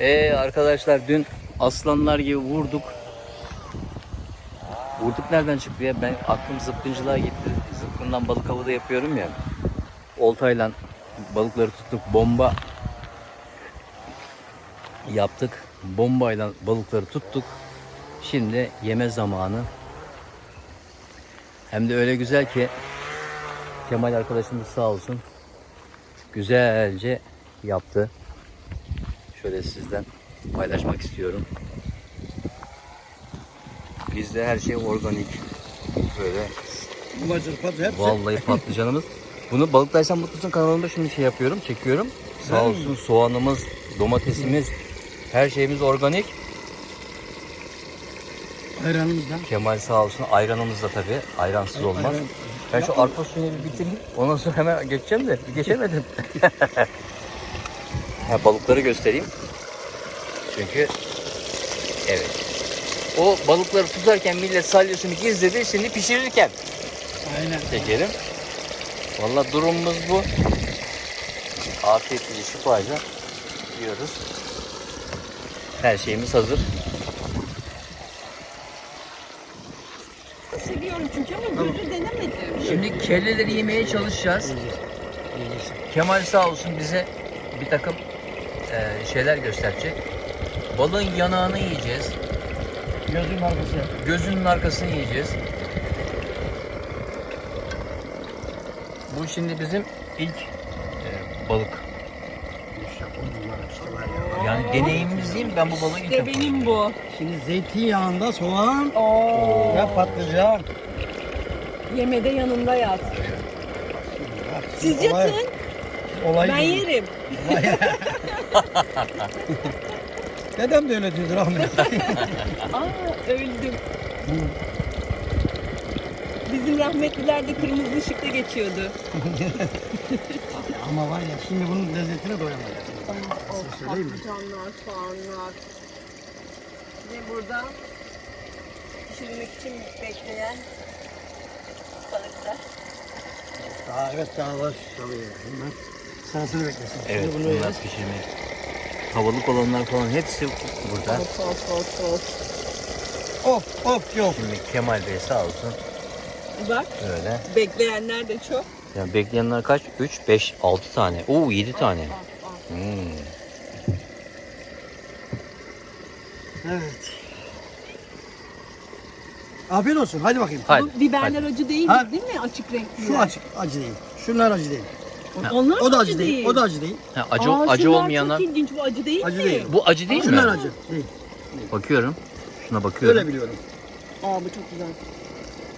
Ee arkadaşlar dün aslanlar gibi vurduk. Vurduk nereden çıktı ya? Ben aklım zıpkıncılığa gitti. Zıpkından balık avı da yapıyorum ya. Oltayla balıkları tuttuk. Bomba yaptık. Bombayla balıkları tuttuk. Şimdi yeme zamanı. Hem de öyle güzel ki Kemal arkadaşımız sağ olsun. Güzelce yaptı. Şöyle sizden paylaşmak istiyorum. Bizde her şey organik. Böyle Mıcır patır hepsi. vallahi patlıcanımız. Bunu balıktaysan mutlusun kanalımda şimdi şey yapıyorum, çekiyorum. Sağ olsun soğanımız, domatesimiz, her şeyimiz organik. Ayranımızdan. Kemal sağ olsun ayranımız da tabii. Ayransız olmaz. Ayran. Ben şu arpa suyunu bir bitireyim. Ondan sonra hemen geçeceğim de geçemedim. ha, balıkları göstereyim. Çünkü evet. O balıkları tutarken millet salyasını gizledi. Şimdi pişirirken Aynen. çekelim. Vallahi durumumuz bu. Afiyetli şifaca yiyoruz. Her şeyimiz hazır. Seviyorum çünkü ama gözü denemedim. Şimdi kelleleri yemeye çalışacağız. Kemal sağ olsun bize bir takım eee, şeyler gösterecek. Balığın yanağını yiyeceğiz. Gözün arkası. Gözünün arkasını yiyeceğiz. Bu şimdi bizim ilk eee, balık. Yani deneyimimiz değil mi? Ben bu balığı ilk İşte defa benim bu. Şimdi zeytinyağında soğan Oo. ve patlıcan. Yemede yanında yat. Siz Olay- yatın, Olay ben değil. yerim. Dedem de öyle diyordu rahmetli. Aa öldüm. Bizim rahmetliler de kırmızı ışıkta geçiyordu. Ama var ya şimdi bunun lezzetine doyamadım. Of, söyleyeyim mi? patlıcanlar, soğanlar. Ve burada pişirmek için bekleyen balıklar. Daha evet daha var. Tabii. Hemen sırasını beklesin. Evet Şimdi bunu bunlar pişirmek. Havalık olanlar falan hepsi burada. Of of of of. Of of yok. Şimdi Kemal Bey sağ olsun Bak böyle. bekleyenler de çok. Yani bekleyenler kaç? 3, 5, 6 tane. Oo 7 tane. Hmm. Evet. Afiyet olsun. Hadi bakayım. Hadi. Bu biberler acı değil Ha. değil mi? Açık renkli. Şu acı, acı değil. Şunlar acı değil. Onlar O da acı değil. O da acı değil. Ha, acı Aa, acı şunlar olmayanlar. Çok ilginç bu acı değil Acı mi? değil. Bu acı değil mi? Şunlar acı. Değil. Bakıyorum. Şuna bakıyorum. Öyle biliyorum. Aa bu çok güzel.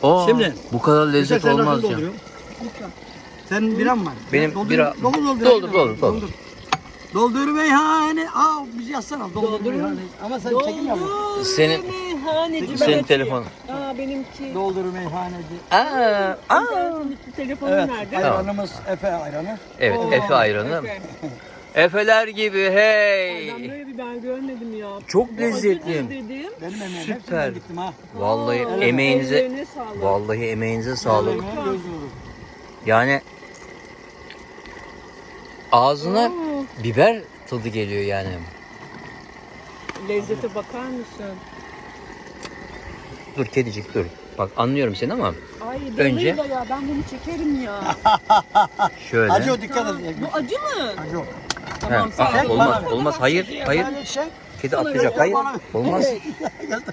Aa, Şimdi- bu kadar lezzet Sen olmaz nasıl ya. dolduruyorsun? Lütfen. Senin biran var. Benim Doldur- bira- Doldur doldur. Doldur, doldur, doldur. Doldur meyhane. Aa bizi yazsana. Doldur Doldur. meyhane. Ama sen çekim yapma. Senin- meyhaneci. ben Senin açayım. telefon. Aa benimki. Doldur meyhaneci. Aa, aa. İnternetin telefonu Evet. nerede? Ayranımız Efe ayranı. Evet, Oo, Efe ayranı. Efe. Efeler gibi Ay, Ben hey. böyle biber görmedim ya. Çok Bu lezzetli. dedim. Benim emeğim. Süper. Gittim ha. Vallahi Aa, emeğinize sağlık. vallahi emeğinize sağlık. Yani ağzına Aa, biber tadı geliyor yani. lezzete bakar mısın? Dur kedicik dur. Bak anlıyorum seni ama Ay Önce- Önce... ya ben bunu çekerim ya. şöyle. Acı o dikkat et. Bu acı mı? Acı o. Tamam sağ ah, ol. olmaz Bana- olmaz hayır hayır Böyle şey. kedi atlayacak hayır olmaz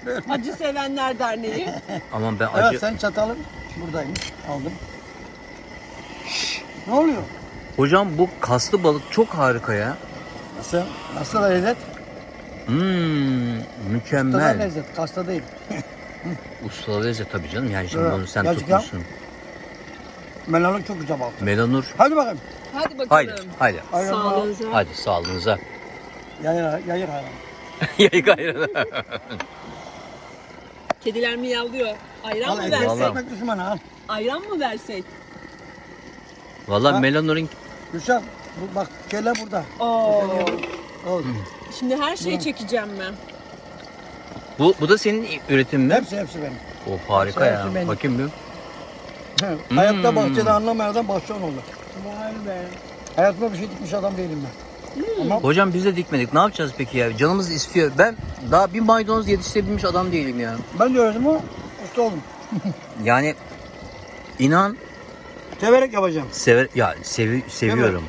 Evet, Acı Sevenler Derneği. aman ben Evet acı sen çatalın buradaymış. Aldım. Ne oluyor? hocam bu kaslı balık çok harika ya Nasıl? Nasıl lezzet? hmm, Tadı mükemmel lezzet. Kasta değil. usta lezzet tabii canım yani şimdi Evet, bunu sen gerçekten. tutmuşsun Melanın çok güzel balık. Melanur Hadi bakalım. Hadi bakalım. haydi haydi Sağlığınıza. hadi sağlığınıza Yayır, yayır ayran. yayık ayranı Kediler miyavlıyor. Ayran Al mı ekmek, versek? Ekmek düşmanı al. Ayran mı versek? valla Ha? Melanur'un Gülşah bu, bak kelle burada. Oo. Al. Şimdi her şeyi çekeceğim ben. Bu, bu da senin üretimin mi? Hepsi hepsi benim. O harika Hepsi ya benim. bakayım bir Hmm. Hayatta bahçede anlamayan adam bahçıvan olur. Vay be. Hayatımda bir şey dikmiş adam değilim ben. Ama Hocam biz de dikmedik. Ne yapacağız peki ya? Canımız istiyor. Ben daha bir maydanoz yetiştirebilmiş adam değilim ya. ben de öğrendim ama usta oldum. Yani inan Severek yapacağım. sever ya sevi, seviyorum.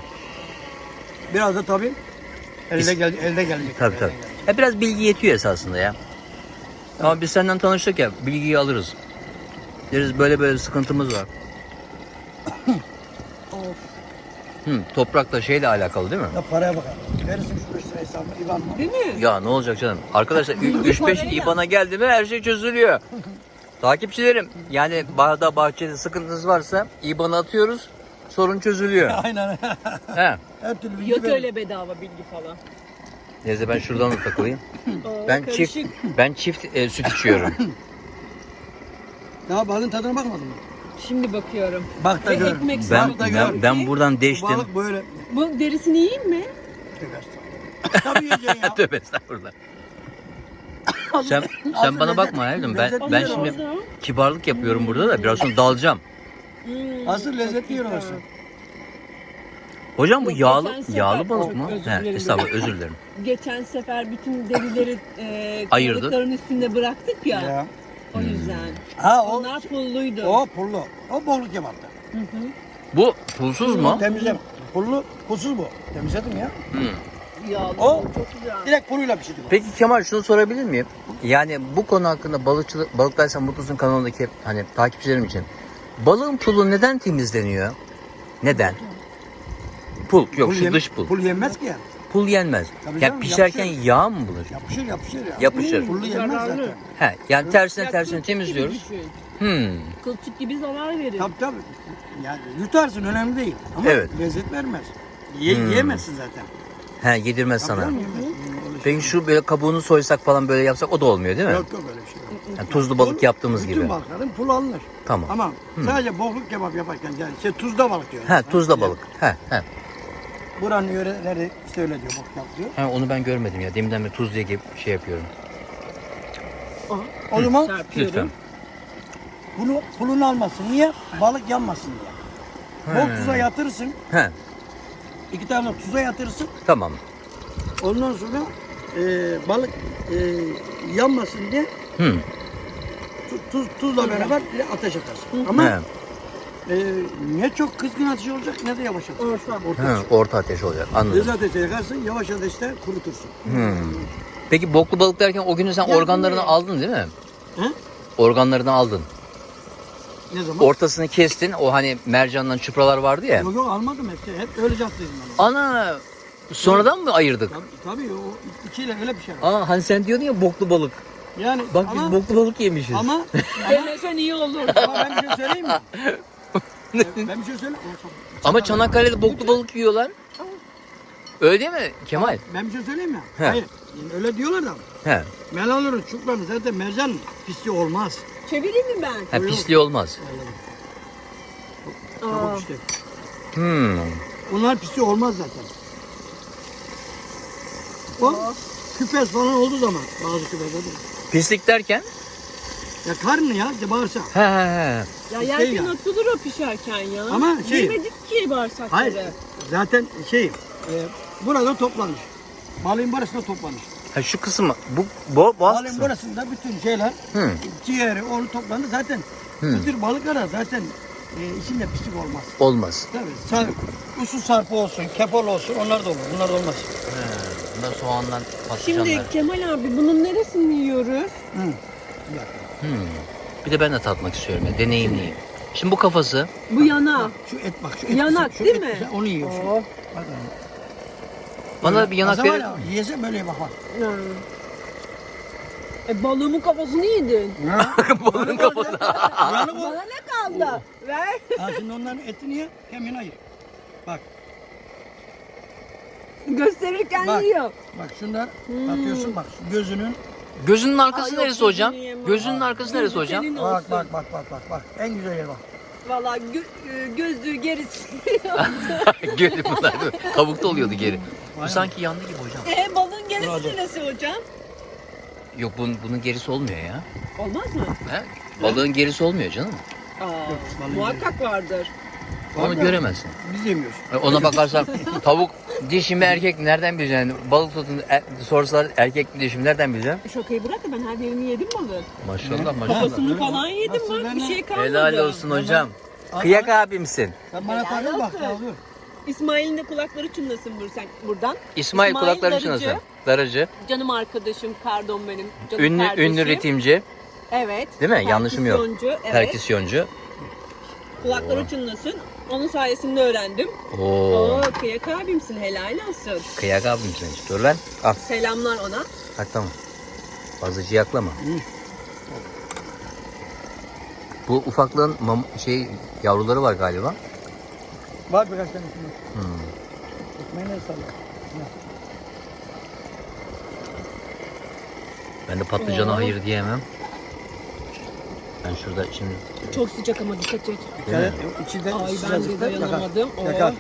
Biraz da tabii elde, gel, elde gelecek. Tabii Elde tabii. gelecek. Ya biraz bilgi yetiyor esasında ya. Ama biz senden tanıştık ya bilgiyi alırız. Deriz böyle böyle sıkıntımız var. Of. Hı, toprakla şeyle alakalı değil mi? Ya paraya bakalım. Verirsin şu 5 lira hesabını İvan mı? Değil mi? Ya ne olacak canım? Arkadaşlar Bilgi 3-5 parayla. IBAN'a geldi mi her şey çözülüyor. Takipçilerim yani bağda bahçede sıkıntınız varsa IBAN'a atıyoruz sorun çözülüyor. Aynen. He. Her türlü bilgi Yok verir. öyle bedava bilgi falan. Neyse ben şuradan da takılayım. Oo, Ben karışık. çift ben çift e, süt içiyorum. Daha balın tadına bakmadın mı? Şimdi bakıyorum. Bak da Ve gör. ekmek Ben Bak da ben, gör. ben buradan Bu deştim. balık böyle. Bu derisini yiyeyim mi? Tövbe estağfurullah. Tabii yiyeceksin ya. Tövbe estağfurullah. Sen sen bana bakma hayatım. Ben Lezzet ben şimdi kibarlık yapıyorum burada da biraz sonra dalacağım. Hmm, Asıl lezzetli çok yiyor orası. Hocam bu Yok, yağlı geçen sefer- yağlı balık mı? özür He, dilerim. estağfurullah özür dilerim. Geçen sefer bütün derileri e, balıkların üstünde bıraktık ya. Ya. O yüzden. Ha o, Onlar pulluydu. o pullu. O bolluk. Hı hı. Bu pulsuz mu? Temizlem. Pullu, pulsuz bu. Temizledim ya. Hı. Yağlı. O- çok güzel. Direkt puluyla pişirdik. o. Peki Kemal şunu sorabilir miyim? Yani bu konu hakkında balıkçılık balıktaysan mutlusun kanalındaki hani takipçilerim için. Balığın pulu neden temizleniyor? Neden? Pul yok Pul şu yem- dış pul. Pul yenmez ki ya. Pul yenmez. Tabii Yani canım, pişerken yapışır. yağ mı bulur? Yapışır yapışır ya. Yapışır. Pullu yenmez Zararlı. zaten. He, yani tersine Ya tersine temizliyoruz. düşün. Hmm. Kılçık gibi zarar verir. Tabii tabii. Yani yutarsın önemli değil. Ama Evet. lezzet vermez. Ye, Hmm. Yiyemezsin zaten. He, yedirmez sana. Canım, yemezsin. Öyle şey Peki şu böyle kabuğunu soysak falan böyle yapsak o da olmuyor değil mi? Yok yok öyle bir şey yok. Yani tuzlu balık Pul, yaptığımız bütün gibi. balıkların pulu alınır. Tamam. Ama sadece bokluk kebap yaparken yani şey tuzda balık diyor. He, tuzla balık. He, he. Buranın yöreleri işte öyle diyor yap diyor. He, onu ben görmedim ya. Deminden beri tuz diye gibi şey yapıyorum. O zaman. Lütfen. bunu pulunu almasın. Niye? Balık yanmasın diye. Bol tuza yatırırsın. He, iki tane tuza yatırırsın. tamam. Ondan sonra e, balık e, yanmasın diye Hı. tu- tuz, tuzla beraber bir ateş atarsın. Ama He. E, ne çok kızgın ateş olacak ne de yavaş ateş. Orta. Orta He, ateş. orta ateş olacak. Anladım. Hızlı ateşte yakarsın, yavaş ateşte kurutursun. Hmm. Peki boklu balık derken o günü sen Ya organlarını ne? aldın değil mi? He? Organlarını aldın. Ne zaman? Ortasını kestin. O hani mercandan çupralar vardı ya. Yok yok almadım hepsi. Hep öyle yaptıydım ben. onu. Ana sonradan mı ayırdık? Tabii, tabii o ikiyle öyle bir şey var. Aa hani sen diyordun ya boklu balık. Yani Bak ama, biz boklu balık yemişiz. ama, Demesen iyi olur. ama ben bir şey söyleyeyim mi? ben bir şey söyleyeyim Ama Çanakkale'de boklu balık yiyorlar. Öyle değil mi Kemal? Ben bir şey söyleyeyim mi? He. Hayır. yani öyle diyorlar da. He. Melaların, çukların zaten mercan pisliği olmaz. Çevireyim mi ben? Ha pisliği olmaz. Aa, Kabuk işte. Hmm. Onlar pisliği olmaz zaten. O küpes falan olduğu zaman bazı küpes olur. Pislik derken? Ya karnı ya işte bağırsak. He he he. ya Şey yerken ya. atılır o pişerken ya. Ama şey- Yemedik ki bağırsakları. Hayır. Zaten şey e, burada toplanır. Balığın burasında toplanır. Ha şu kısım bu bo boğaz Balığın kısmı. burasında bütün şeyler Hı. ciğeri onu toplanır. Zaten Hı. bu tür balıklara zaten e, içinde pislik olmaz. Olmaz. Tabii. Sar, usul sarpı olsun, kepol olsun onlar da olur. Bunlar da olmaz. He. Bunlar soğandan patlıcanlar. Şimdi Kemal abi bunun neresini yiyoruz? Hı. Hmm. Bir de ben de tatmak istiyorum ya. Deneyimleyeyim. Şimdi bu kafası. Bu yana. Şu et bak şu et. Yanak, şu değil et mi? güzel, onu yiyor. Oh. Bak, Bana da bir yanak verir. Yiyese böyle bak bak. Ha. E balığımın kafasını yedin. Balığın kafası. Yani bu. Bana ne kaldı? Ver. Ha, şimdi onların etini ye, kemiğini ayır. Bak, Gösterirken Bak. yiyor. bak şunlar Hmm. atıyorsun bak gözünün. Gözünün arkası Aa, yok, neresi hocam? gözünü yemem. Gözünün arkası neresi Gözü hocam? senin Bak olsun. bak bak bak bak bak. En güzel yer bak. Valla gö- e, gözlüğü gerisi. Geri bunlar. Kabukta oluyordu geri. Bu sanki yandı gibi hocam. e balığın gerisi Bravo. neresi hocam? Yok bunun, bunun gerisi olmuyor ya. Olmaz mı? He? Balığın gerisi olmuyor canım. Aa, balığın muhakkak vardır. Onu göremezsin. Biz yemiyoruz. E, Ona bakarsan tavuk dişi mi erkek mi nereden bileceksin? Balık tutun er, sorsalar erkek mi dişi mi nereden bileceksin? Şokayı bırak da ben her yerini yedim balığı. Maşallah maşallah. Kafasını falan yedim Nasıl bak bir şey kalmadı. Helal olsun hocam. Ama- Kıyak abimsin. Sen bana Helal bak olsun. yavrum. İsmail'in de kulakları çınlasın bur- sen buradan. İsmail, İsmail kulakların Darıcı. çınlasın. Darıcı. Canım arkadaşım, pardon benim. Canım Ünlü, kardeşim. ünlü ritimci. Evet. Değil mi? Yanlışım yok. Perküsyoncu, Evet. Perküsyoncu. Kulakları çınlasın. Onun sayesinde öğrendim. Oo. Oo, kıyak abimsin helal olsun. Kıyak abimsin. Dur lan. Al. Selamlar ona. Hadi tamam. Fazla ciyaklama. Bu ufaklığın mam- şey yavruları var galiba. Var birkaç tane. Hmm. Ekmeğine salla. Ben de patlıcana hayır diyemem. Ben şurada şimdi Çok sıcak ama dikkat et. Değil mi? Evet, içi de Ay ben de sıcacıkta yakar. dayanamadım. Oo. Yakar.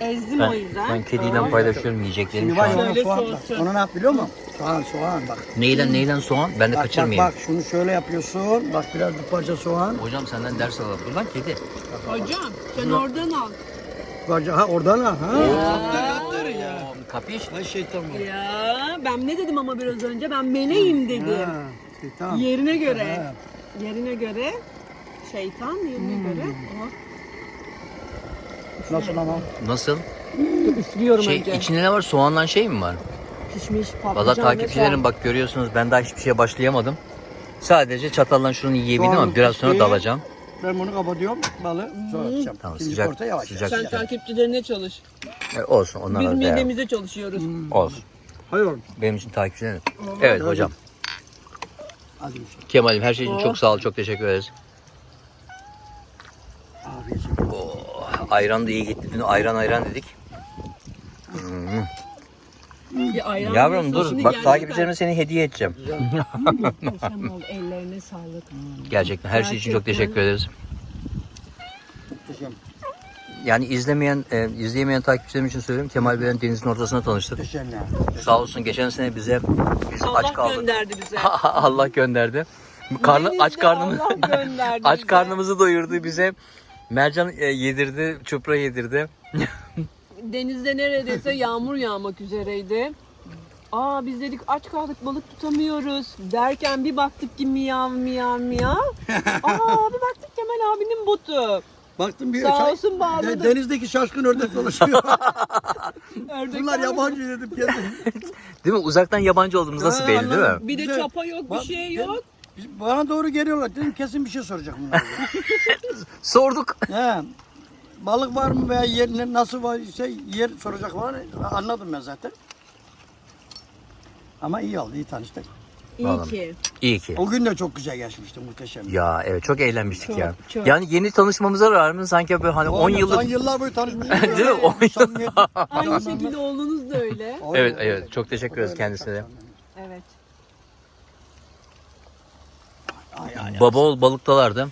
Ezdim ben, o yüzden. ben kediyle paylaşıyorum yiyeceklerimi Şimdi şu var an. ona Şöyle soğan. Ona ne yap biliyor musun? Soğan soğan bak. Neyden neyden soğan? Ben de Bak bak kaçırmayayım. bak şunu şöyle yapıyorsun. Bak biraz bir parça soğan. Hocam senden ders alalım. Dur lan kedi. Hocam sen oradan al. Parça ha oradan ha. ha. Şeytan var. Ya ben ne dedim ama biraz önce ben meleğim dedim. Ha, şeytan. Yerine göre. Ha. Yerine göre. Şeytan yerine Hmm. göre. Oha. Nasıl ama? Nasıl? Üflüyorum Şey önce. içinde ne var? Soğandan şey mi var? Pişmiş patlıcan Valla takipçilerim bak görüyorsunuz ben daha hiçbir şeye başlayamadım. Sadece çatallan şunu yiyebildim ama biraz sonra pişti. dalacağım. Ben bunu kapatıyorum. Balı sonra atacağım. Tamam, İkinci sıcak- orta yavaş sıcak-. Sen takipçilerine çalış. E, olsun onlar Biz midemize çalışıyoruz. Olsun. Hayır oğlum. Benim için takipçilerim. Evet Hadi. hocam. Kemal'im her şey için çok sağ ol. Çok teşekkür ederiz. Oh, ayran da iyi gitti. Dün ayran ayran dedik. Hmm. Bir ayran Yavrum diyorsun, dur şimdi bak takipçilerime seni hediye edeceğim. Muhteşem oldu. Ellerine sağlık. Gerçekten her şey için çok teşekkür ederiz. Yani izlemeyen, e, izleyemeyen takipçilerim için söylüyorum. Kemal Bey'in denizin ortasında tanıştık. Ya. Sağ olsun geçen sene bize biz Allah aç kaldık. gönderdi bize. Allah gönderdi. Karnı aç Denizde karnımızı Allah gönderdi aç bize. karnımızı doyurdu bize. Mercan e, yedirdi, çupra yedirdi. Denizde neredeyse yağmur yağmak üzereydi. Aa biz dedik aç kaldık balık tutamıyoruz derken bir baktık ki miyav miyav miyav. Aa bir baktık Kemal abinin botu. Baktım bir Sağ çay- olsun bağladı. de- denizdeki şaşkın ördek dolaşıyor. Ördek Bunlar var. yabancı dedim kendim. Değil mi? Uzaktan yabancı olduğumuz nasıl Ha, belli değil mi? anladım. Bir de Güzel. çapa yok bir Bak, şey ben- yok. Biz- Bana doğru geliyorlar. Dedim kesin bir şey soracak bunlar. Sorduk. He. Balık var mı veya yer ne- nasıl var şey yer soracak var. Anladım ben zaten. Ama iyi oldu, iyi tanıştık. İyi Vallahi. ki. İyi ki. O gün de çok güzel geçmişti, muhteşem. Ya evet çok eğlenmiştik Çok, ya. çok. Yani yeni tanışmamıza rağmen sanki böyle hani 10 Son yıllık yıllar boyu tanışmıştık. Değil mi? On yıl- Samimiyet- Aynı şekilde oğlunuz da öyle. Evet evet çok teşekkür ederiz kendisine de. Evet. Ay, ay, ay. Baba ol balıktalardı.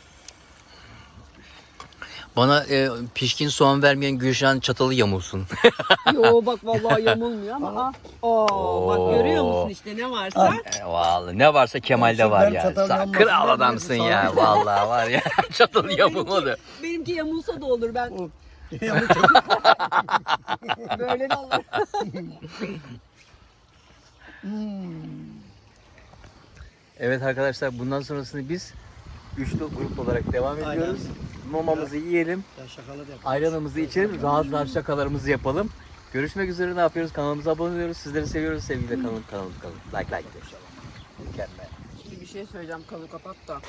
Bana e, pişkin soğan vermeyen Gülşen çatalı yamulsun. Yo bak vallahi yamulmuyor ama. ah. Oo, bak görüyor musun işte ne varsa. E, Vallahi ne varsa Kemal'de Ben var ya. çatal Sen yanmasın kral adamsın ya. Vallahi var ya. çatalı yamulmadı. Benimki yamulsa da olur ben O- böyle de olur. Evet arkadaşlar bundan sonrasını biz üçlü grup olarak devam ediyoruz. Momamızı yiyelim. Ayranımızı içelim. Rahat rahat şakalarımızı yapalım. Görüşmek üzere ne yapıyoruz? Kanalımıza abone oluyoruz. Sizleri seviyoruz. Sevgiyle kalın. Kanalımıza kalın. Like like. Mükemmel. Şimdi bir şey söyleyeceğim kalı kapat da.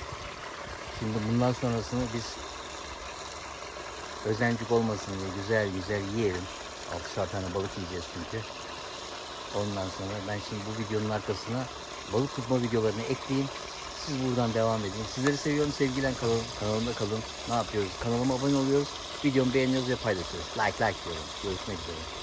Şimdi bundan sonrasını biz özencik olmasın diye güzel güzel yiyelim. 6 tane balık yiyeceğiz çünkü. Ondan sonra ben şimdi bu videonun arkasına balık tutma videolarını ekleyeyim. Siz buradan devam edin. Sizleri seviyorum. Sevgiyle kalın. Kanalımda kalın. Ne yapıyoruz? Kanalıma abone oluyoruz. Videomu beğeniyoruz ve paylaşıyoruz. Like like diyorum. Görüşmek üzere.